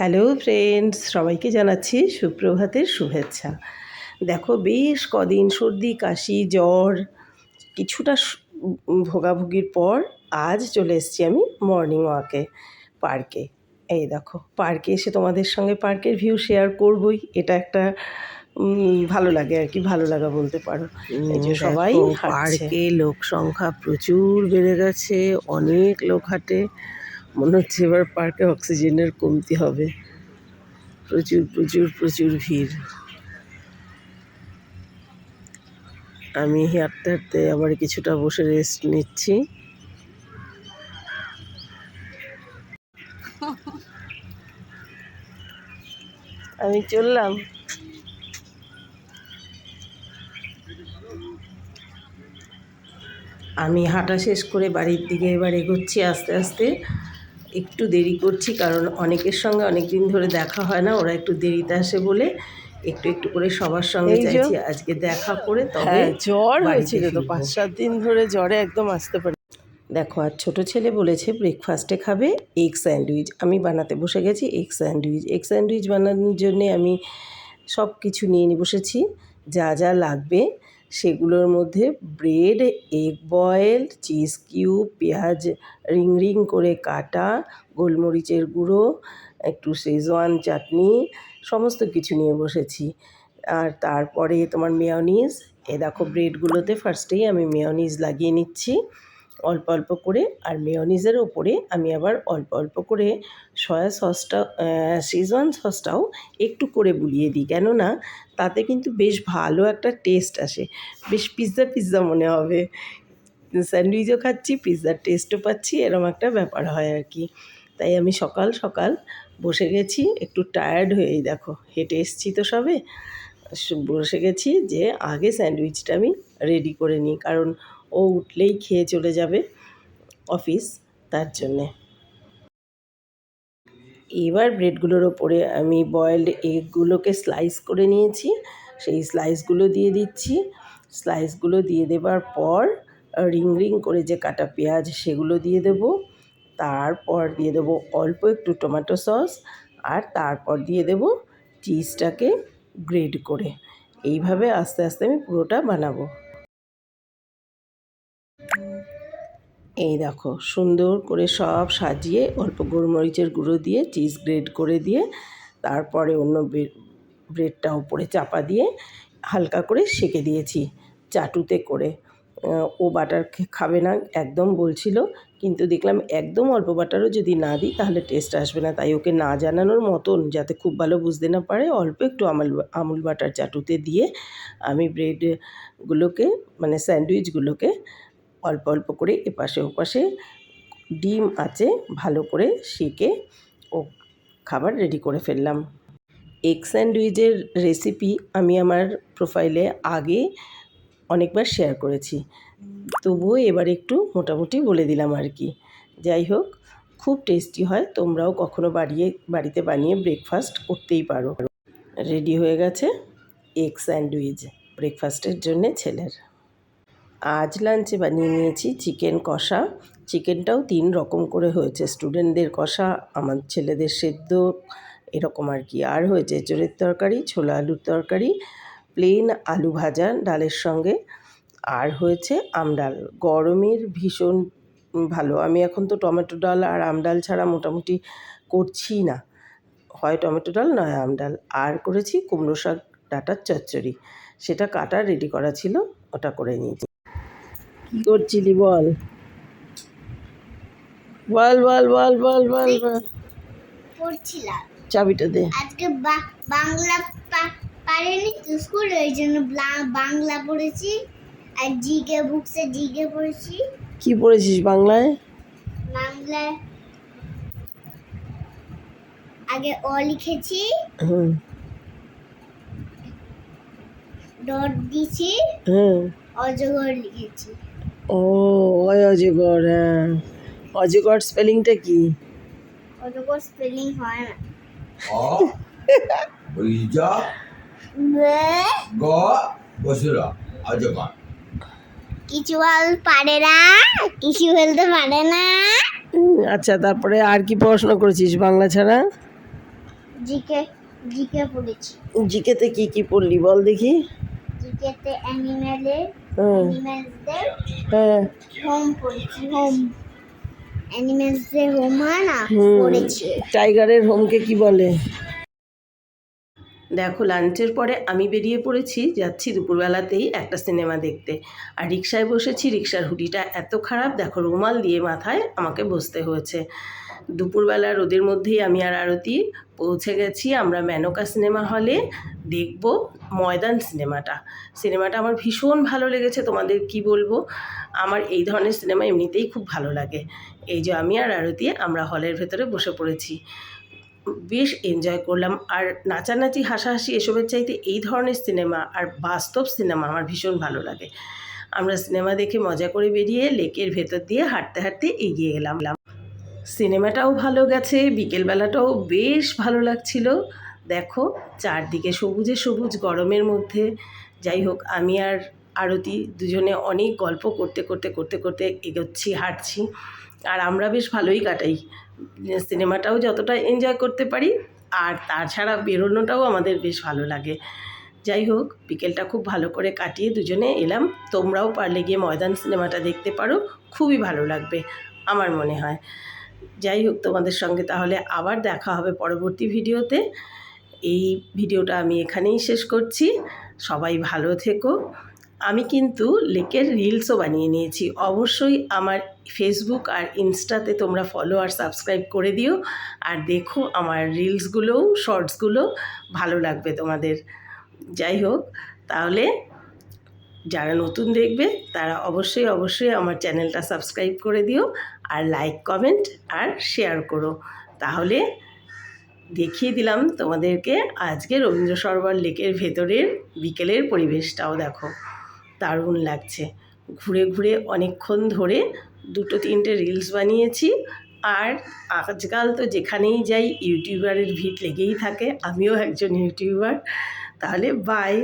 Hello friends সবাইকে জানাচ্ছি সুপ্রভাতের শুভেচ্ছা। দেখো বেশ কদিন সর্দি কাশি জ্বর কিছুটা ভোগাভুগির পর আজ চলে এসেছি আমি মর্নিং ওয়াকে পার্কে এই দেখো পার্কে এসে তোমাদের সঙ্গে পার্কের ভিউ শেয়ার করবই। এটা একটা ভালো লাগে আর কি ভালো লাগা বলতে পারো। সবাই পার্কে লোক সংখ্যা প্রচুর বেড়ে গেছে অনেক লোক হাঁটে। মনে হচ্ছে এবার পার্কে অক্সিজেনের কমতি হবে। প্রচুর প্রচুর প্রচুর ভিড়। আমি হাঁটতে হাঁটতে আবার কিছুটা বসে রেস্ট নিচ্ছি। আমি চললাম। আমি হাঁটা শেষ করে বাড়ির দিকে এবার এগোচ্ছি আস্তে আস্তে। একটু দেরি করছি কারণ অনেকের সঙ্গে অনেক দিন ধরে দেখা হয় না ওরা একটু দেরিতে আসে বলে একটু একটু করে সবার সঙ্গে চাইছি আজকে দেখা করে তবে হ্যাঁ জ্বর হয়েছিল তো পাঁচ সাত দিন ধরে জ্বরে একদম আসতে পারি দেখো আর ছোটো ছেলে বলেছে ব্রেকফাস্টে খাবে এগ স্যান্ডউইচ আমি বানাতে বসে গেছি এগ স্যান্ডউইচ এগ স্যান্ডউইচ বানানোর জন্যে আমি সব কিছু নিয়ে নিয়ে বসেছি। যা যা লাগবে সেগুলোর মধ্যে bread, egg boil, cheese cube, পেঁয়াজ রিং রিং করে কাটা, গোলমরিচের গুঁড়ো, একটু শেজওয়ান চাটনি, সমস্ত কিছু নিয়ে বসেছি। আর তারপরে তোমার মেয়নিজ এ দেখো ব্রেডগুলোতে ফার্স্টেই আমি মেয়নিজ লাগিয়ে নিচ্ছি। অল্প অল্প করে আর মেয়নিজের ওপরে আমি আবার অল্প অল্প করে সয়া সসটা শেজওয়ান সসটাও একটু করে বুলিয়ে দিই। কেননা তাতে কিন্তু বেশ ভালো একটা টেস্ট আসে। বেশ পিৎজা পিৎজা মনে হবে। স্যান্ডউইচও খাচ্ছি পিৎজার টেস্টও পাচ্ছি, এরম একটা ব্যাপার হয় আর কি। তাই আমি সকাল সকাল বসে গেছি, একটু টায়ার্ড হয়েই দেখো, হেঁটে এসছি তো সবে। বসে গেছি যে আগে স্যান্ডউইচটা আমি রেডি করে নিই। কারণ ও উঠলেই খেয়ে চলে যাবে অফিস তার জন্যে। এবার ব্রেডগুলোর ওপরে আমি বয়েলড এগগুলোকে স্লাইস করে নিয়েছি। সেই স্লাইসগুলো দিয়ে দিচ্ছি। স্লাইসগুলো দিয়ে দেবার পর রিং রিং করে যে কাটা পেঁয়াজ সেগুলো দিয়ে দেবো। তারপর দিয়ে দেবো অল্প একটু টমেটো সস আর তারপর দিয়ে দেবো চিজটাকে গ্রেড করে। এইভাবে আস্তে আস্তে আমি পুরোটা বানাবো। এই দেখো, সুন্দর করে সব সাজিয়ে অল্প গোলমরিচের গুঁড়ো দিয়ে চিজ গ্রেড করে দিয়ে, তারপরে অন্য ব্রেড ব্রেডটা উপরে চাপা দিয়ে হালকা করে সেঁকে দিয়েছি চাটুতে করে। ও বাটার খাবে না একদম বলছিল, কিন্তু দেখলাম একদম অল্প বাটারও যদি না দিই, তাহলে টেস্ট আসবে না। তাই ওকে না জানানোর মতন, যাতে খুব ভালো বুঝতে না পারে, অল্প একটু আমল আমুল বাটার চাটুতে দিয়ে আমি ব্রেডগুলোকে মানে স্যান্ডউইচগুলোকে অল্প অল্প করে এপাশে ওপাশে ডিম আছে, ভালো করে সেকে ও খাবার রেডি করে ফেললাম। এগ স্যান্ডউইচের রেসিপি আমি আমার প্রোফাইলে আগে অনেকবার শেয়ার করেছি। তবুও এবার একটু মোটামুটি বলে দিলাম আর কি। যাই হোক, খুব টেস্টি হয়, তোমরাও কখনো বাড়িয়ে, বাড়িতে বানিয়ে ব্রেকফাস্ট করতেই পারো। রেডি হয়ে গেছে এগ স্যান্ডউইচ ব্রেকফাস্টের জন্যে ছেলের। আজ লাঞ্চে বানিয়ে নিয়েছি চিকেন কষা। চিকেনটাও তিন রকম করে হয়েছে। স্টুডেন্টদের কষা, আমার ছেলেদের সেদ্ধ, এরকম আর কি। আর হয়েছে এঁচড়ের তরকারি, ছোলা আলুর তরকারি প্লেন আলু ভাজা, ডালের সঙ্গে। আর হয়েছে আমডাল গরমের ভীষণ ভালো। আমি এখন তো টমেটো ডাল আর আমডাল ছাড়া মোটামুটি করছি না। হয় টমেটো ডাল, নয় আমডাল আর করেছি কুমড়ো শাক, ডাটার চচ্চড়ি। সেটা কাটা রেডি করা ছিল, ওটা করে নিয়েছি। করছিলি বল। বল বল বল বল বল বল। পড়ছিলাম। চাবিটা দে। আজকে বাংলা পারিনি তো স্কুল ওই জন্য বাংলা পড়েছি। আর জিকে বুকসে জিকে পড়েছি। কি পড়েছিস বাংলায়? বাংলায় আগে অ লিখেছি। হুম। ডট দিছি। হুম। অজগর লিখেছি। ও ওই অজগর হ্যাঁ। অজগর স্পেলিংটা কি? অজগর স্পেলিং হয় না। অ গ বসুরা অজগর। কিছু পারে না কিছু বলতে পারে না। আচ্ছা তারপরে আর কি পড়াশোনা করেছিস বাংলা ছাড়া? জিকে জিকে পড়েছি। জিকেতে কি কি পড়লি বল দেখি। জিকেতে অ্যানিমেলের টাইগারের হোমকে কি বলে? দেখো লাঞ্চের পরে আমি বেরিয়ে পড়েছি যাচ্ছি দুপুরবেলাতেই একটা সিনেমা দেখতে। আর রিক্সায় বসেছি রিক্সার হুডিটা এত খারাপ দেখো রুমাল দিয়ে মাথায় আমাকে বসতে হয়েছে। দুপুরবেলা রোদের মধ্যেই আমি আর আরতি পৌঁছে গেছি। আমরা মেনকা সিনেমা হলে দেখব ময়দান সিনেমাটা। সিনেমাটা আমার ভীষণ ভালো লেগেছে, তোমাদের কি বলব? আমার এই ধরনের সিনেমা এমনিতেই খুব ভালো লাগে। এই যে আমি আর আরতি, আমরা হলের ভেতরে বসে পড়েছি। বেশ এনজয় করলাম। আর নাচানাচি, হাসাহাসি এসবের চাইতে এই ধরনের সিনেমা আর বাস্তব সিনেমা আমার ভীষণ ভালো লাগে। আমরা সিনেমা দেখে মজা করে বেরিয়ে লেকের ভেতর দিয়ে হাঁটতে হাঁটতে এগিয়ে গেলাম সিনেমাটাও ভালো গেছে, বিকেলবেলাটাও বেশ ভালো লাগছিল। দেখো, চারদিকে সবুজে সবুজ গরমের মধ্যে। যাই হোক, আমি আর আরতি দুজনে অনেক গল্প করতে করতে করতে করতে এগোচ্ছি, হাঁটছি। আর আমরা বেশ ভালোই কাটাই। সিনেমাটাও যতটা এনজয় করতে পারি, আর তাছাড়া বেরোনোটাও আমাদের বেশ ভালো লাগে। যাই হোক, বিকেলটা খুব ভালো করে কাটিয়ে দুজনে এলাম। তোমরাও পারলে গিয়ে ময়দান সিনেমাটা দেখতে পারো, খুবই ভালো লাগবে, আমার মনে হয়। যাই হোক তোমাদের সঙ্গে তাহলে আবার দেখা হবে পরবর্তী ভিডিওতে। এই ভিডিওটা আমি এখানেই শেষ করছি। সবাই ভালো থেকো। আমি কিন্তু লেকের রিলসও বানিয়ে নিয়েছি। অবশ্যই আমার ফেসবুক আর ইনস্টাতে তোমরা ফলো আর সাবস্ক্রাইব করে দিও। আর দেখো আমার রিলসগুলোও শর্টসগুলো ভালো লাগবে তোমাদের। যাই হোক, তাহলে যারা নতুন দেখবে, তারা অবশ্যই অবশ্যই আমার চ্যানেলটা সাবস্ক্রাইব করে দিও আর লাইক, কমেন্ট আর শেয়ার করো। তাহলে দেখিয়ে দিলাম তোমাদেরকে আজকে রবীন্দ্র সরোবর লেকের ভেতরের বিকেলের পরিবেশটাও দেখো। দারুণ লাগছে। ঘুরে ঘুরে অনেকক্ষণ ধরে দুটো, তিনটে রিলস বানিয়েছি আর আজকাল তো যেখানেই যাই ইউটিউবারের ভিড় লেগেই থাকে, আমিও একজন ইউটিউবার। তাহলে বাই